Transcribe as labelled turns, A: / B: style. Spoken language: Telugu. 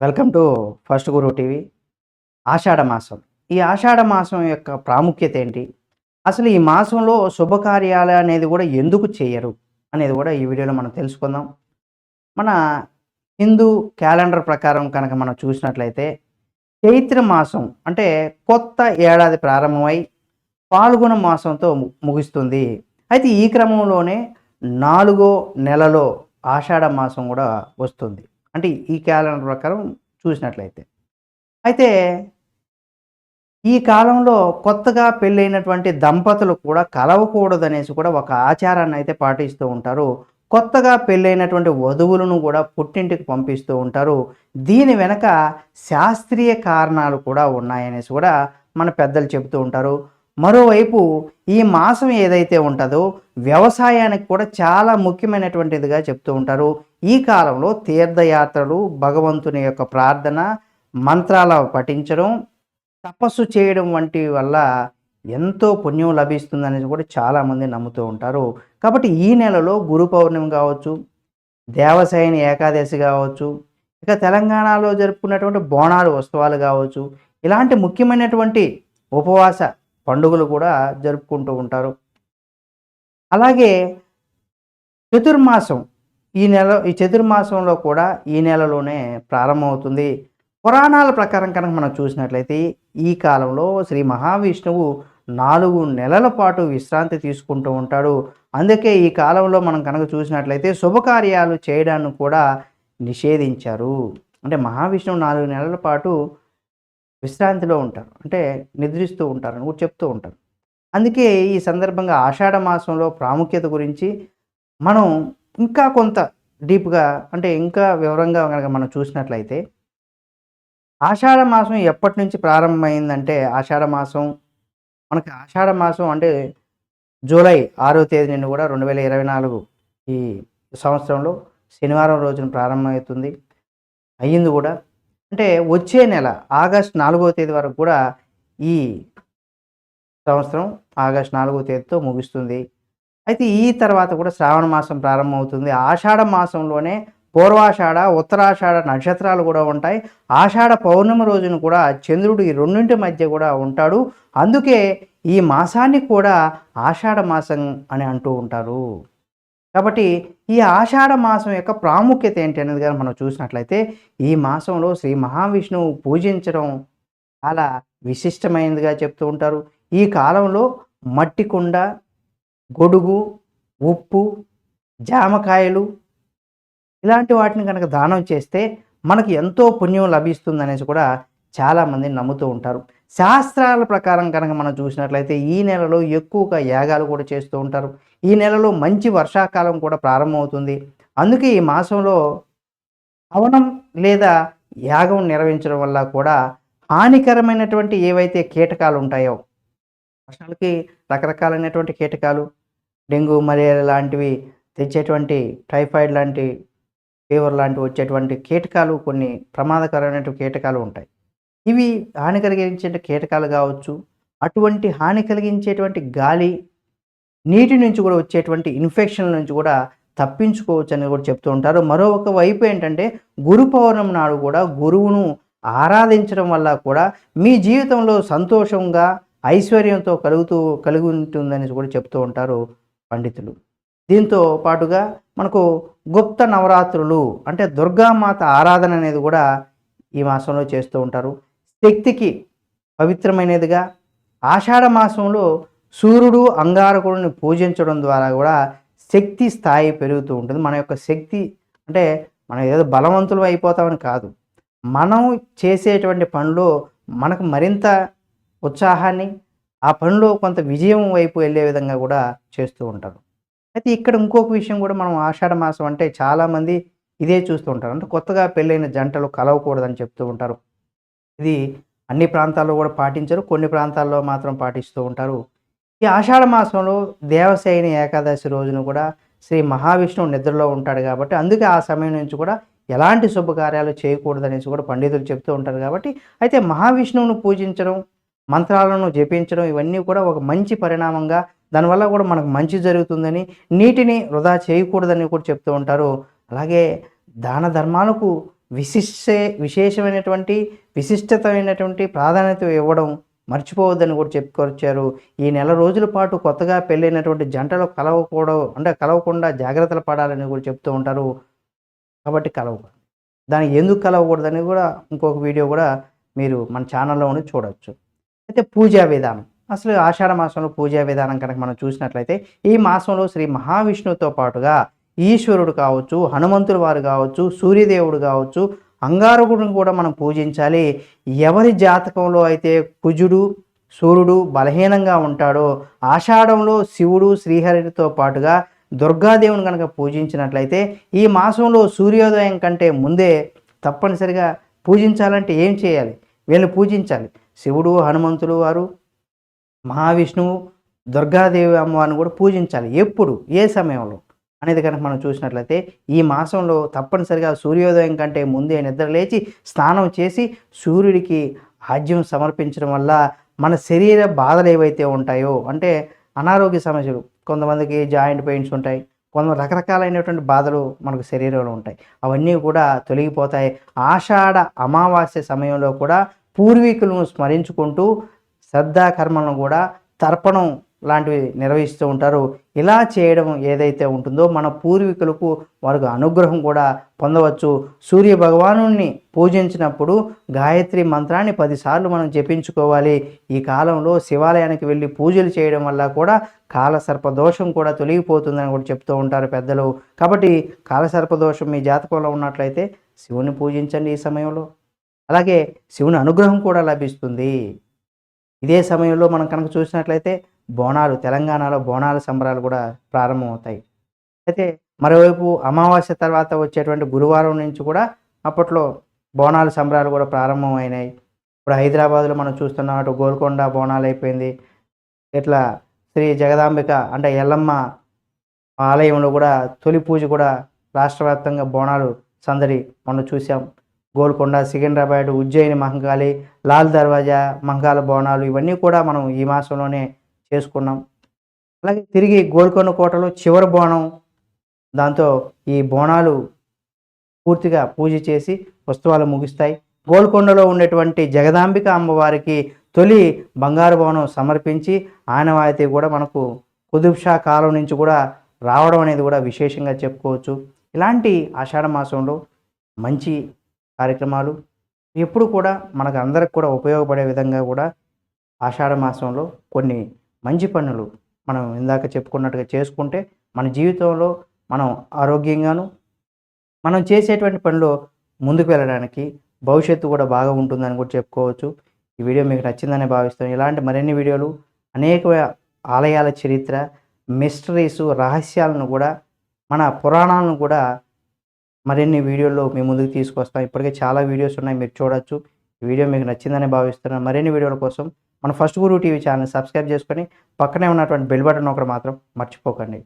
A: Welcome to First Guru TV ఆషాఢ మాసం. ఈ ఆషాఢ మాసం యొక్క ప్రాముఖ్యత ఏంటి? అసలు ఈ మాసంలో శుభకార్యాలు అనేది కూడా ఎందుకు చేయరు అనేది కూడా ఈ వీడియోలో మనం తెలుసుకుందాం. మన హిందూ క్యాలెండర్ ప్రకారం కనుక మనం చూసినట్లయితే చైత్ర మాసం అంటే కొత్త ఏడాది ప్రారంభమై పాల్గొన మాసంతో ముగుస్తుంది. అయితే ఈ క్రమంలోనే నాలుగో నెలలో ఆషాఢ మాసం కూడా వస్తుంది. అంటే ఈ క్యాలెండర్ ప్రకారం చూసినట్లయితే. అయితే ఈ కాలంలో కొత్తగా పెళ్ళైనటువంటి దంపతులు కూడా కలవకూడదనేసి కూడా ఒక ఆచారాన్ని అయితే పాటిస్తూ ఉంటారు. కొత్తగా పెళ్ళైనటువంటి వధువులను కూడా పుట్టింటికి పంపిస్తూ ఉంటారు. దీని వెనక శాస్త్రీయ కారణాలు కూడా ఉన్నాయనేసి కూడా మన పెద్దలు చెబుతూ ఉంటారు. మరోవైపు ఈ మాసం ఏదైతే ఉంటుందో వ్యవసాయానికి కూడా చాలా ముఖ్యమైనటువంటిదిగా చెప్తూ ఉంటారు. ఈ కాలంలో తీర్థయాత్రలు భగవంతుని యొక్క ప్రార్థన మంత్రాల పఠించడం తపస్సు చేయడం వంటి వల్ల ఎంతో పుణ్యం లభిస్తుందనేది కూడా చాలామంది నమ్ముతూ ఉంటారు. కాబట్టి ఈ నెలలో గురు పౌర్ణమి కావచ్చు దేవసాయని ఏకాదశి కావచ్చు ఇక తెలంగాణలో జరుపుకున్నటువంటి బోనాలు ఉత్సవాలు కావచ్చు ఇలాంటి ముఖ్యమైనటువంటి ఉపవాస పండుగలు కూడా జరుపుకుంటూ ఉంటారు. అలాగే చతుర్మాసం ఈ నెల ఈ చతుర్మాసంలో కూడా ఈ నెలలోనే ప్రారంభమవుతుంది. పురాణాల ప్రకారం కనుక మనం చూసినట్లయితే ఈ కాలంలో శ్రీ మహావిష్ణువు నాలుగు నెలల పాటు విశ్రాంతి తీసుకుంటూ ఉంటాడు. అందుకే ఈ కాలంలో మనం కనుక చూసినట్లయితే శుభకార్యాలు చేయడాన్ని కూడా నిషేధించారు. అంటే మహావిష్ణువు నాలుగు నెలల పాటు విశ్రాంతిలో ఉంటారు. అంటే నిద్రిస్తూ ఉంటారు అని కూడా చెప్తూ ఉంటారు. అందుకే ఈ సందర్భంగా ఆషాఢ మాసంలో ప్రాముఖ్యత గురించి మనం ఇంకా కొంత డీప్గా అంటే ఇంకా వివరంగా కనుక మనం చూసినట్లయితే ఆషాఢ మాసం ఎప్పటి నుంచి ప్రారంభమైందంటే ఆషాఢ మాసం మనకి ఆషాఢ మాసం అంటే జూలై ఆరో తేదీ నుండి కూడా రెండు వేల ఇరవై నాలుగు ఈ సంవత్సరంలో శనివారం రోజున ప్రారంభమవుతుంది. అయ్యింది కూడా అంటే వచ్చే నెల ఆగస్ట్ నాలుగో తేదీ వరకు కూడా ఈ సంవత్సరం ఆగస్ట్ నాలుగో తేదీతో ముగుస్తుంది. అయితే ఈ తర్వాత కూడా శ్రావణ మాసం ప్రారంభమవుతుంది. ఆషాఢ మాసంలోనే పూర్వాషాఢ ఉత్తరాషాఢ నక్షత్రాలు కూడా ఉంటాయి. ఆషాఢ పౌర్ణమి రోజున కూడా చంద్రుడు ఈ రెండింటి మధ్య కూడా ఉంటాడు. అందుకే ఈ మాసాన్ని కూడా ఆషాఢ మాసం అని అంటూ ఉంటారు. కాబట్టి ఈ ఆషాఢ మాసం యొక్క ప్రాముఖ్యత ఏంటి అనేది కానీ మనం చూసినట్లయితే ఈ మాసంలో శ్రీ మహావిష్ణువు పూజించడం చాలా విశిష్టమైనదిగా చెప్తూ ఉంటారు. ఈ కాలంలో మట్టి కుండ గొడుగు ఉప్పు జామకాయలు ఇలాంటి వాటిని కనుక దానం చేస్తే మనకు ఎంతో పుణ్యం లభిస్తుంది అనేసి కూడా చాలామంది నమ్ముతూ ఉంటారు. శాస్త్రాల ప్రకారం కనుక మనం చూసినట్లయితే ఈ నెలలో ఎక్కువగా యాగాలు కూడా చేస్తూ ఉంటారు. ఈ నెలలో మంచి వర్షాకాలం కూడా ప్రారంభమవుతుంది. అందుకే ఈ మాసంలో హవనం లేదా యాగం నిర్వహించడం వల్ల కూడా హానికరమైనటువంటి ఏవైతే కీటకాలు ఉంటాయో వర్షాలకి రకరకాలైనటువంటి కీటకాలు డెంగ్యూ మలేరియా లాంటివి తెచ్చేటువంటి టైఫాయిడ్ లాంటి ఫీవర్ లాంటివి వచ్చేటువంటి కీటకాలు కొన్ని ప్రమాదకరమైనటువంటి కీటకాలు ఉంటాయి. ఇవి హాని కలిగించే కీటకాలు కావచ్చు అటువంటి హాని కలిగించేటువంటి గాలి నీటి నుంచి కూడా వచ్చేటువంటి ఇన్ఫెక్షన్ల నుంచి కూడా తప్పించుకోవచ్చు అని కూడా చెప్తూ ఉంటారు. మరొక వైపు ఏంటంటే గురు పౌర్ణమి నాడు కూడా గురువును ఆరాధించడం వల్ల కూడా మీ జీవితంలో సంతోషంగా ఐశ్వర్యంతో కలుగుతూ కలిగి ఉంటుందని కూడా చెప్తూ ఉంటారు పండితులు. దీంతో పాటుగా మనకు గుప్త నవరాత్రులు అంటే దుర్గామాత ఆరాధన అనేది కూడా ఈ మాసంలో చేస్తూ ఉంటారు. శక్తికి పవిత్రమైనదిగా ఆషాఢ మాసంలో సూర్యుడు అంగారకుడిని పూజించడం ద్వారా కూడా శక్తి స్థాయి పెరుగుతూ ఉంటుంది. మన యొక్క శక్తి అంటే మనం ఏదో బలవంతులు అయిపోతామని కాదు. మనం చేసేటువంటి పనిలో మనకు మరింత ఉత్సాహాన్ని ఆ పనిలో కొంత విజయం వైపు వెళ్ళే విధంగా కూడా చేస్తూ ఉంటారు. అయితే ఇక్కడ ఇంకొక విషయం కూడా మనం ఆషాఢ మాసం అంటే చాలామంది ఇదే చూస్తూ ఉంటారు. అంటే కొత్తగా పెళ్ళైన జంటలు కలవకూడదని చెప్తూ ఉంటారు. ఇది అన్ని ప్రాంతాల్లో కూడా పాటించరు కొన్ని ప్రాంతాల్లో మాత్రం పాటిస్తూ ఉంటారు. ఈ ఆషాఢ మాసంలో దేవశయని ఏకాదశి రోజున కూడా శ్రీ మహావిష్ణువు నిద్రలో ఉంటాడు కాబట్టి అందుకే ఆ సమయం నుంచి కూడా ఎలాంటి శుభకార్యాలు చేయకూడదనేసి కూడా పండితులు చెప్తూ ఉంటారు కాబట్టి అయితే మహావిష్ణువును పూజించడం మంత్రాలను జపించడం ఇవన్నీ కూడా ఒక మంచి పరిణామంగా దానివల్ల కూడా మనకు మంచి జరుగుతుందని నీటిని వృధా చేయకూడదని కూడా చెప్తూ ఉంటారు. అలాగే దాన ధర్మాలకు విశిష్టే విశేషమైనటువంటి విశిష్టతమైనటువంటి ప్రాధాన్యత ఇవ్వడం మర్చిపోవద్దని కూడా చెప్పుకొచ్చారు. ఈ నెల రోజుల పాటు కొత్తగా పెళ్ళైనటువంటి జంటలు కలవకూడదు అంటే కలవకుండా జాగ్రత్తలు పడాలని కూడా చెప్తూ ఉంటారు. కాబట్టి కలవకూడదు. దానికి ఎందుకు కలవకూడదని కూడా ఇంకొక వీడియో కూడా మీరు మన ఛానల్లో ఉండి అయితే పూజా విధానం. అసలు ఆషాఢ మాసంలో పూజా విధానం కనుక మనం చూసినట్లయితే ఈ మాసంలో శ్రీ మహావిష్ణువుతో పాటుగా ఈశ్వరుడు కావచ్చు హనుమంతుడు వారు కావచ్చు సూర్యదేవుడు కావచ్చు అంగారకుడిని కూడా మనం పూజించాలి. ఎవరి జాతకంలో అయితే కుజుడు సూర్యుడు బలహీనంగా ఉంటాడో ఆషాఢంలో శివుడు శ్రీహరితో పాటుగా దుర్గాదేవుని కనుక పూజించినట్లయితే ఈ మాసంలో సూర్యోదయం కంటే ముందే తప్పనిసరిగా పూజించాలంటే ఏం చేయాలి? వీళ్ళు పూజించాలి. శివుడు హనుమంతుడు వారు మహావిష్ణువు దుర్గాదేవి అమ్మవారిని కూడా పూజించాలి. ఎప్పుడు? ఏ సమయంలో? అనేది కనుక మనం చూసినట్లయితే ఈ మాసంలో తప్పనిసరిగా సూర్యోదయం కంటే ముందే నిద్ర లేచి స్నానం చేసి సూర్యుడికి ఆజ్యం సమర్పించడం వల్ల మన శరీర బాధలు ఏవైతే ఉంటాయో అంటే అనారోగ్య సమస్యలు కొంతమందికి జాయింట్ పెయిన్స్ ఉంటాయి కొంత రకరకాలైనటువంటి బాధలు మనకు శరీరంలో ఉంటాయి. అవన్నీ కూడా తొలగిపోతాయి. ఆషాఢ అమావాస్య సమయంలో కూడా పూర్వీకులను స్మరించుకుంటూ శ్రద్ధాకర్మలను కూడా తర్పణం లాంటివి నిర్వహిస్తూ ఉంటారు. ఇలా చేయడం ఏదైతే ఉంటుందో మన పూర్వీకులకు వారికి అనుగ్రహం కూడా పొందవచ్చు. సూర్య భగవాను పూజించినప్పుడు గాయత్రి మంత్రాన్ని పదిసార్లు మనం జపించుకోవాలి. ఈ కాలంలో శివాలయానికి వెళ్ళి పూజలు చేయడం వల్ల కూడా కాలసర్ప దోషం కూడా తొలగిపోతుందని కూడా చెప్తూ ఉంటారు పెద్దలు. కాబట్టి కాలసర్ప దోషం మీ జాతకంలో ఉన్నట్లయితే శివుని పూజించండి ఈ సమయంలో. అలాగే శివుని అనుగ్రహం కూడా లభిస్తుంది. ఇదే సమయంలో మనం కనుక చూసినట్లయితే బోనాలు తెలంగాణలో బోనాల సంబరాలు కూడా ప్రారంభమవుతాయి. అయితే మరోవైపు అమావాస్య తర్వాత వచ్చేటువంటి గురువారం నుంచి కూడా అప్పట్లో బోనాల సంబరాలు కూడా ప్రారంభమైనాయి. ఇప్పుడు హైదరాబాద్లో మనం చూస్తున్నాం అటు గోల్కొండ బోనాలు అయిపోయింది. ఇట్లా శ్రీ జగదాంబిక అంటే ఎల్లమ్మ ఆలయంలో కూడా తొలి పూజ కూడా రాష్ట్ర వ్యాప్తంగా బోనాలు సందడి మనం చూసాం గోల్కొండ సికింద్రాబాద్ ఉజ్జయిని మహంకాళి లాల్ దర్వాజా మహంకాళ బోనాలు ఇవన్నీ కూడా మనం ఈ మాసంలోనే చేసుకున్నాం. అలాగే తిరిగి గోల్కొండ కోటలో చివరి బోనం దాంతో ఈ బోనాలు పూర్తిగా పూజ చేసి ఉత్సవాలు ముగిస్తాయి. గోల్కొండలో ఉండేటువంటి జగదాంబిక అమ్మవారికి తొలి బంగారు భవనం సమర్పించి ఆనవాయితీ కూడా మనకు కుతుబ్ షా కాలం నుంచి కూడా రావడం అనేది కూడా విశేషంగా చెప్పుకోవచ్చు. ఇలాంటి ఆషాఢ మాసంలో మంచి కార్యక్రమాలు ఎప్పుడు కూడా మనకు అందరికి కూడా ఉపయోగపడే విధంగా కూడా ఆషాఢ మాసంలో కొన్ని మంచి పనులు మనం ఇందాక చెప్పుకున్నట్టుగా చేసుకుంటే మన జీవితంలో మనం ఆరోగ్యంగాను మనం చేసేటువంటి పనిలో ముందుకు వెళ్ళడానికి భవిష్యత్తు కూడా బాగా ఉంటుందని కూడా చెప్పుకోవచ్చు. ఈ వీడియో మీకు నచ్చిందని భావిస్తాను ఇలాంటి మరిన్ని వీడియోలు అనేక ఆలయాల చరిత్ర మిస్టరీస్ రహస్యాలను కూడా మన పురాణాలను కూడా మరిన్ని వీడియోల్లో మీ ముందుకు తీసుకొస్తాం. ఇప్పటికే చాలా వీడియోస్ ఉన్నాయి మీరు చూడొచ్చు. ఈ వీడియో మీకు నచ్చిందని భావిస్తున్నాను. మరిన్ని వీడియోల కోసం మన First Guru TV channel subscribe చేసుకొని పక్కనే ఉన్నటువంటి బెల్ బటన్ ఒకటి మాత్రం మర్చిపోకండి.